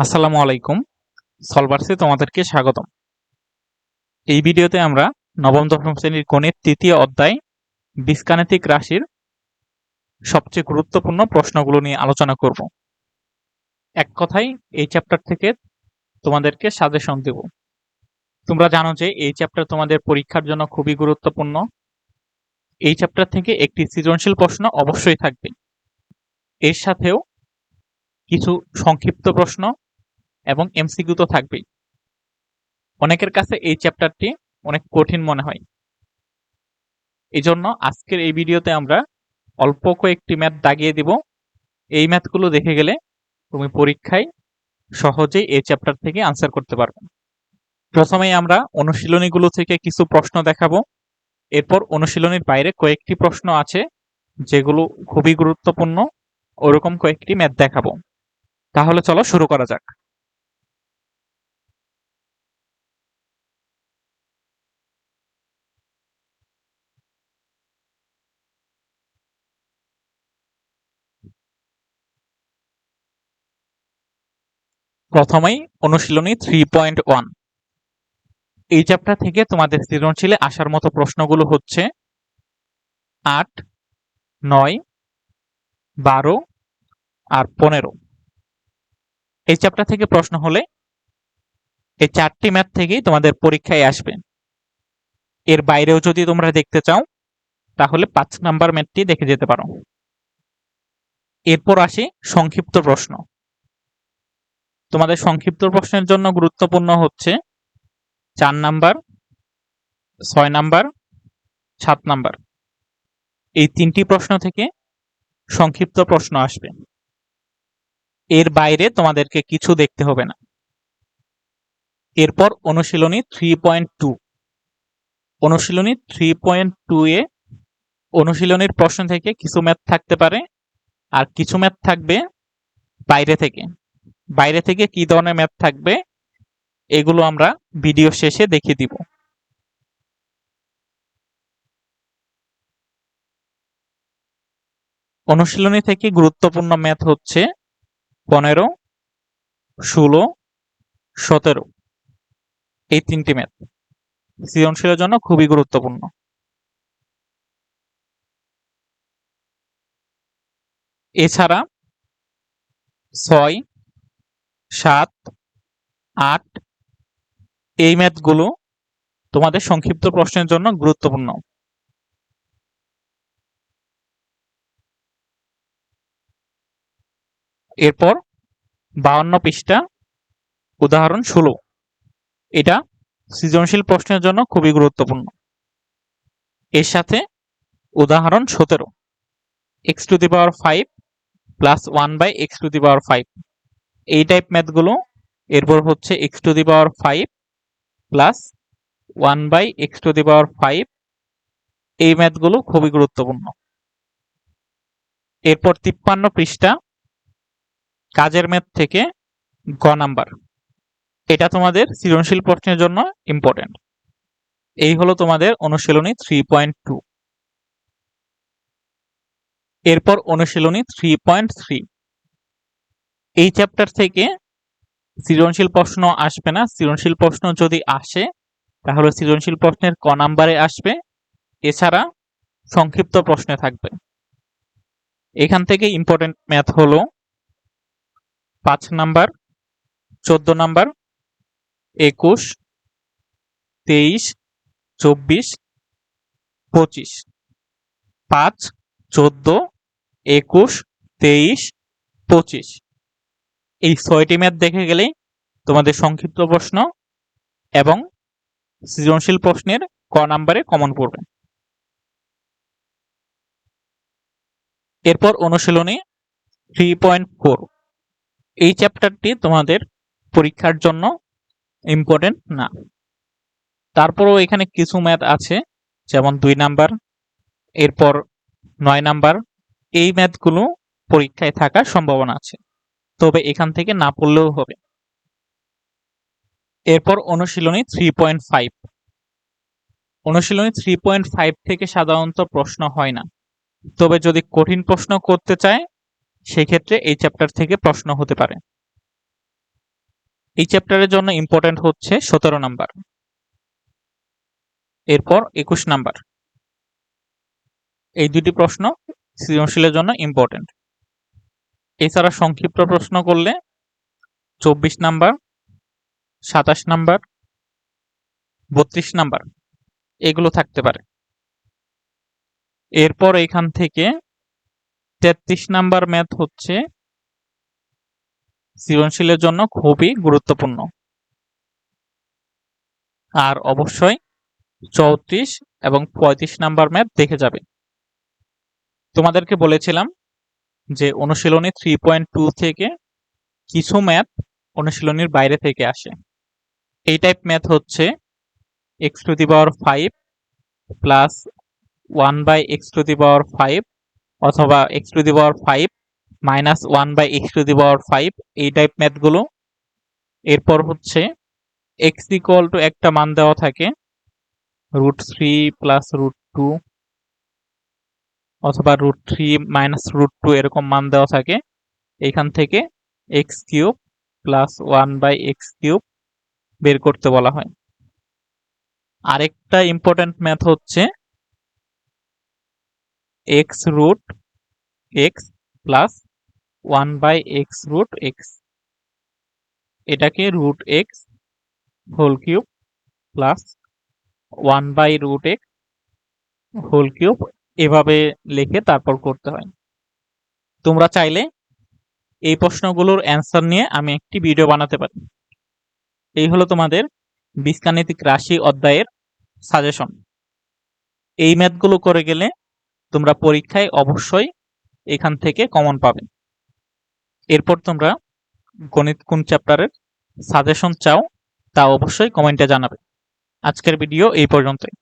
আসসালামু আলাইকুম। সলভার্সে তোমাদেরকে স্বাগতম। এই ভিডিওতে আমরা নবম, দশম শ্রেণির গণিত তৃতীয় অধ্যায় বীজগাণিতিক রাশির সবচেয়ে গুরুত্বপূর্ণ প্রশ্নগুলো নিয়ে আলোচনা করব। এক কথায় এই চ্যাপ্টার থেকে তোমাদেরকে সাজেশন দেব। তোমরা জানো যে এই চ্যাপ্টার তোমাদের পরীক্ষার জন্য খুবই গুরুত্বপূর্ণ। এই চ্যাপ্টার থেকে একটি সৃজনশীল প্রশ্ন অবশ্যই থাকবে। এর সাথেও কিছু সংক্ষিপ্ত প্রশ্ন এবং এমসিকিউ তো থাকবেই। অনেকের কাছে এই চ্যাপ্টারটি অনেক কঠিন মনে হয়। এই জন্য আজকের এই ভিডিওতে আমরা অল্প কয়েকটি ম্যাথ দাগিয়ে দিব। এই ম্যাথগুলো দেখে গেলে তুমি পরীক্ষায় সহজেই এই চ্যাপ্টার থেকে আনসার করতে পারবে। প্রথমেই আমরা অনুশীলনীগুলো থেকে কিছু প্রশ্ন দেখাবো। এরপর অনুশীলনীর বাইরে কয়েকটি প্রশ্ন আছে, যেগুলো খুবই গুরুত্বপূর্ণ। ওরকম কয়েকটি ম্যাথ দেখাবো। তাহলে চলো শুরু করা যাক। প্রথমেই অনুশীলনী থ্রি পয়েন্ট ওয়ান এই চ্যাপ্টার থেকে তোমাদের সৃজনশীলে আসার মতো প্রশ্নগুলো হচ্ছে আট, নয়, বারো আর পনেরো। এই চ্যাপ্টার থেকে প্রশ্ন হলে এই চারটি ম্যাথ থেকেই তোমাদের পরীক্ষায় আসবে। এর বাইরেও যদি তোমরা দেখতে চাও, তাহলে পাঁচ নাম্বার ম্যাথটি দেখে যেতে পারো। এরপর আসি সংক্ষিপ্ত প্রশ্ন। তোমাদের সংক্ষিপ্ত প্রশ্নের জন্য গুরুত্বপূর্ণ হচ্ছে চার নাম্বার, ছয় নাম্বার, সাত নাম্বার। এই তিনটি প্রশ্ন থেকে সংক্ষিপ্ত প্রশ্ন আসবে। এর বাইরে তোমাদেরকে কিছু দেখতে হবে না। এরপর অনুশীলনী থ্রি পয়েন্ট টু অনুশীলনী থ্রি পয়েন্ট টু এ অনুশীলনীর প্রশ্ন থেকে কিছু ম্যাথ থাকতে পারে, আর কিছু ম্যাথ থাকবে বাইরে থেকে। বাইরে থেকে কি ধরনের ম্যাথ থাকবে, এগুলো আমরা ভিডিও শেষে দেখিয়ে দিব। অনুশীলনী থেকে গুরুত্বপূর্ণ ম্যাথ হচ্ছে পনেরো, ষোলো, সতেরো। এই তিনটি ম্যাথ সৃজনশীলের জন্য খুবই গুরুত্বপূর্ণ। এছাড়া ছয় সাত, আট, এই ম্যাথগুলো তোমাদের সংক্ষিপ্ত প্রশ্নের জন্য গুরুত্বপূর্ণ। এরপর বাউন্ন পৃষ্ঠা, উদাহরণ ষোলো। এটা সৃজনশীল প্রশ্নের জন্য খুবই গুরুত্বপূর্ণ। এর সাথে উদাহরণ সতেরো। X to the power five plus one by x to the power five এই টাইপ ম্যাথগুলো এরপর হচ্ছে x to the power five plus one by x to the power five এই ম্যাথগুলো খুবই গুরুত্বপূর্ণ। এরপর তিপ্পান্ন পৃষ্ঠা, কাজের ম্যাথ থেকে গ নাম্বার এটা তোমাদের সৃজনশীল প্রশ্নের জন্য ইম্পর্টেন্ট এই হলো তোমাদের অনুশীলনী থ্রি পয়েন্ট টু এরপর অনুশীলনী থ্রি পয়েন্ট থ্রি এই চ্যাপ্টার থেকে সৃজনশীল প্রশ্ন আসবে না। সৃজনশীল প্রশ্ন যদি আসে, তাহলে সৃজনশীল প্রশ্নের ক নাম্বারে আসবে। এছাড়া সংক্ষিপ্ত প্রশ্নে থাকবে। এখান থেকে ইম্পর্টেন্ট ম্যাথ হলো পাঁচ নাম্বার চোদ্দ নাম্বার একুশ, তেইশ, চব্বিশ, পঁচিশ। পাঁচ, চোদ্দ, একুশ, তেইশ, পঁচিশ। এই ছয়টি ম্যাথ দেখে গেলেই তোমাদের সংক্ষিপ্ত প্রশ্ন এবং সৃজনশীল প্রশ্নের ক নাম্বারে কমন পড়বে। এরপর অনুশীলনী থ্রি পয়েন্ট ফোর এই চ্যাপ্টারটি তোমাদের পরীক্ষার জন্য ইম্পর্টেন্ট না। তারপরও এখানে কিছু ম্যাথ আছে, যেমন দুই নাম্বার, এরপর নয় নাম্বার। এই ম্যাথগুলো পরীক্ষায় থাকার সম্ভাবনা আছে। তবে এখান থেকে না পড়লেও হবে। এরপর অনুশীলনী থ্রি পয়েন্ট ফাইভ অনুশীলনী থ্রি পয়েন্ট ফাইভ থেকে সাধারণত প্রশ্ন হয় না। তবে যদি কঠিন প্রশ্ন করতে চায়, সেক্ষেত্রে এই চ্যাপ্টার থেকে প্রশ্ন হতে পারে। এই চ্যাপ্টারের জন্য ইম্পর্টেন্ট হচ্ছে সতেরো নাম্বার এরপর একুশ নাম্বার এই দুটি প্রশ্ন সৃজনশীলের জন্য ইম্পর্টেন্ট এছাড়া সংক্ষিপ্ত প্রশ্ন করলে চব্বিশ নাম্বার, সাতাশ নাম্বার, বত্রিশ নাম্বার, এগুলো থাকতে পারে। এরপর এখান থেকে তেত্রিশ নাম্বার ম্যাথ হচ্ছে সৃজনশীলের জন্য খুবই গুরুত্বপূর্ণ। আর অবশ্যই চৌত্রিশ এবং পঁয়ত্রিশ নাম্বার ম্যাথ দেখে যাবে। তোমাদেরকে বলেছিলাম যে অনুশীলনী থ্রি পয়েন্ট টু থেকে কিছু ম্যাথ অনুশীলনীর বাইরে থেকে আসে। এই টাইপ ম্যাথ হচ্ছে x to the power five plus one by x to the power five অথবা x to the power five minus one by x to the power five এই type ম্যাথগুলো। এরপর হচ্ছে এক্স ইকুয়াল টু একটা মান দেওয়া থাকে root three plus root two অথবা root three minus root two এরকম মান দেওয়া থাকে, এখান থেকে x cube plus one by x cube বের করতে বলা হয়। আরেকটা ইম্পর্টেন্ট ম্যাথ হচ্ছে x root x plus one by x root x এটাকে root x whole cube plus one by root x whole cube এভাবে লিখে তারপর করতে হয়। তোমরা চাইলে এই প্রশ্নগুলোর অ্যান্সার নিয়ে আমি একটি ভিডিও বানাতে পারি। এই হলো তোমাদের বীজগাণিতিক রাশি অধ্যায়ের সাজেশন এই ম্যাথগুলো করে গেলে তোমরা পরীক্ষায় অবশ্যই এখান থেকে কমন পাবে। এরপর তোমরা গণিত কোন চ্যাপ্টারের সাজেশন চাও তা অবশ্যই কমেন্টে জানাবে। আজকের ভিডিও এই পর্যন্তই।